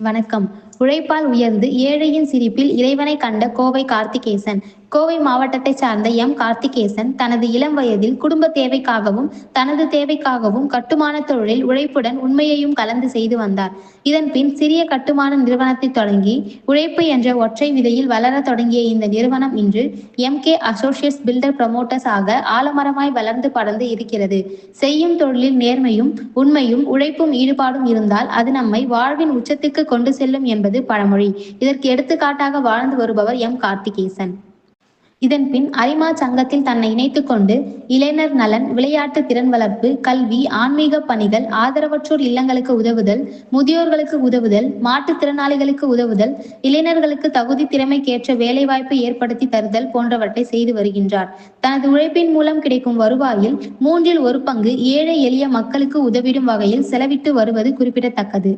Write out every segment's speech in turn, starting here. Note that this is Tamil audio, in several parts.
வணக்கம். உழைப்பால் உயர்ந்து ஏழையின் சிரிப்பில் இறைவனை கண்ட கோவை கார்த்திகேசன் கோவை மாவட்டத்தை சார்ந்த எம். கார்த்திகேசன் தனது இளம் வயதில் குடும்ப தேவைக்காகவும் தனது தேவைக்காகவும் கட்டுமான தொழிலில் உழைப்புடன் உண்மையையும் கலந்து செய்து வந்தார். இதன் பின் சிறிய கட்டுமான நிறுவனத்தை தொடங்கி உழைப்பு என்ற ஒற்றை விதையில் வளர தொடங்கிய இந்த நிறுவனம் இன்று M. K. Associates builder promoters ஆக ஆலமரமாய் வளர்ந்து படர்ந்து இருக்கிறது. செய்யும் தொழிலில் நேர்மையும் உண்மையும் உழைப்பும் ஈடுபாடும் இருந்தால் அது நம்மை வாழ்வின் உச்சத்துக்கு கொண்டு செல்லும் என்பது பழமொழி. இதற்கு எடுத்துக்காட்டாக வாழ்ந்து வருபவர் எம். கார்த்திகேசன். இதன்பின் அரிமா சங்கத்தில் தன்னை இணைத்துக் கொண்டு இளைஞர் நலன் விளையாட்டு திறன் வளர்ப்பு கல்வி ஆன்மீக பணிகள் ஆதரவற்றோர் இல்லங்களுக்கு உதவுதல் முதியோர்களுக்கு உதவுதல் மாற்றுத்திறனாளிகளுக்கு உதவுதல் இளைஞர்களுக்கு தகுதி திறமைக்கேற்ற வேலைவாய்ப்பு ஏற்படுத்தி தருதல் போன்றவற்றை செய்து வருகின்றார். தனது உழைப்பின் மூலம் கிடைக்கும் வருவாயில் மூன்றில் ஒரு பங்கு ஏழை எளிய மக்களுக்கு உதவிடும் வகையில் செலவிட்டு வருவது குறிப்பிடத்தக்கது.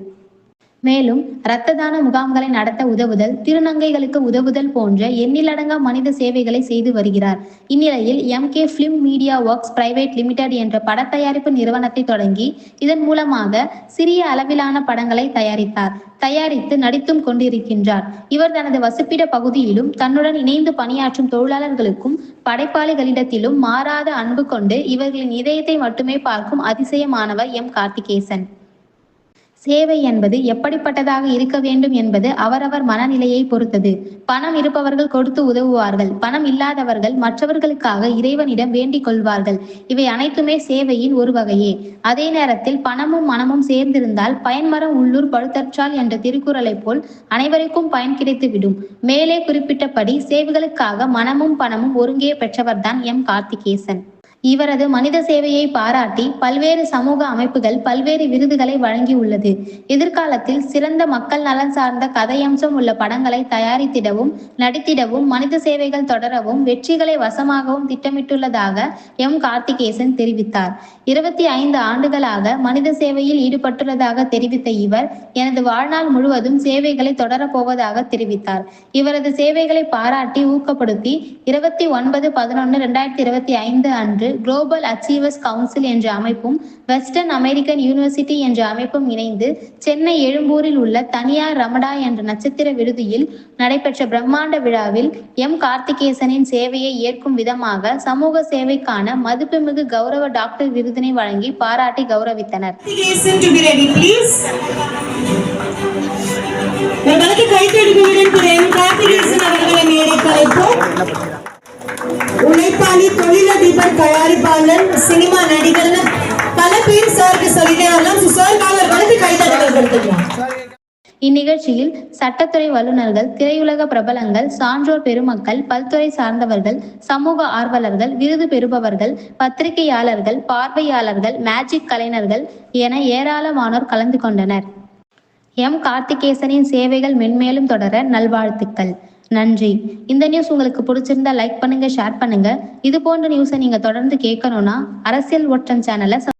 மேலும் இரத்த தான முகாம்களை நடத்த உதவுதல் திருநங்கைகளுக்கு உதவுதல் போன்ற எண்ணிலடங்கா மனித சேவைகளை செய்து வருகிறார். இந்நிலையில் M K film media works private limited என்ற பட தயாரிப்பு நிறுவனத்தை தொடங்கி இதன் மூலமாக சிறிய அளவிலான படங்களை தயாரித்தார். தயாரித்து நடித்தும் கொண்டிருக்கின்றார். இவர் தனது வசிப்பிட பகுதியிலும் தன்னுடன் இணைந்து பணியாற்றும் தொழிலாளர்களுக்கும் படைப்பாளிகளிடத்திலும் மாறாத அன்பு கொண்டு இவர்களின் இதயத்தை மட்டுமே பார்க்கும் அதிசயமானவர் எம் கார்த்திகேசன். சேவை என்பது எப்படிப்பட்டதாக இருக்க வேண்டும் என்பது அவரவர் மனநிலையை பொறுத்தது. பணம் இருப்பவர்கள் கொடுத்து உதவுவார்கள். பணம் இல்லாதவர்கள் மற்றவர்களுக்காக இறைவனிடம் வேண்டிக் கொள்வார்கள். இவை அனைத்துமே சேவையின் ஒரு வகையே. அதே நேரத்தில் பணமும் மனமும் சேர்ந்திருந்தால் பயன்மரம் உள்ளூர் பழுத்தற்றால் என்ற திருக்குறளைப் போல் அனைவருக்கும் பயன் கிடைத்துவிடும். மேலே குறிப்பிட்டபடி சேவைகளுக்காக மனமும் பணமும் ஒருங்கே பெற்றவர்தான் எம். கார்த்திகேசன். இவரது மனித சேவையை பாராட்டி பல்வேறு சமூக அமைப்புகள் பல்வேறு விருதுகளை வழங்கியுள்ளது. எதிர்காலத்தில் சிறந்த மக்கள் நலன் சார்ந்த கதையம்சம் உள்ள படங்களை தயாரித்திடவும் நடித்திடவும் மனித சேவைகள் தொடரவும் வெற்றிகளை வசமாகவும் திட்டமிட்டுள்ளதாக எம். கார்த்திகேசன் தெரிவித்தார். இருபத்தி ஐந்து ஆண்டுகளாக மனித சேவையில் ஈடுபட்டுள்ளதாக தெரிவித்த இவர் எனது வாழ்நாள் முழுவதும் சேவைகளை தொடரப்போவதாக தெரிவித்தார். இவரது சேவைகளை பாராட்டி ஊக்கப்படுத்தி இருபத்தி ஒன்பது பதினொன்று இரண்டாயிரத்தி இருபத்தி ஐந்து அன்று குளோபல் அச்சீவர்ஸ் கவுன்சில் என்ற அமைப்பும் வெஸ்டர்ன் அமெரிக்கன் யூனிவர்சிட்டி என்ற அமைப்பும் இணைந்து சென்னை எழும்பூரில் உள்ள தனியார் ரமடா என்ற நட்சத்திர விடுதியில் நடைபெற்ற பிரம்மாண்ட விழாவில் எம். கார்த்திகேசனின் சேவையை ஏற்கும் விதமாக சமூக சேவைக்கான மதிப்புமிகு கௌரவ டாக்டர் விருதினை வழங்கி பாராட்டி கௌரவித்தனர். உங்களுக்கு கைத்தடிகள் இந்நிகழ்ச்சியில் சட்டத்துறை வல்லுநர்கள் திரையுலக பிரபலங்கள் சான்றோர் பெருமக்கள் பல்துறை சார்ந்தவர்கள் சமூக ஆர்வலர்கள் விருது பெறுபவர்கள் பத்திரிகையாளர்கள் பார்வையாளர்கள் மேஜிக் கலைஞர்கள் என ஏராளமானோர் கலந்து கொண்டனர். எம். கார்த்திகேசனின் சேவைகள் மென்மேலும் தொடர நல்வாழ்த்துக்கள். நன்றி. இந்த நியூஸ் உங்களுக்கு பிடிச்சிருந்தா லைக் பண்ணுங்க ஷேர் பண்ணுங்க. இது போன்ற நியூஸை நீங்க தொடர்ந்து கேட்கணும்னா அரசியல் ஒற்றன் சேனலை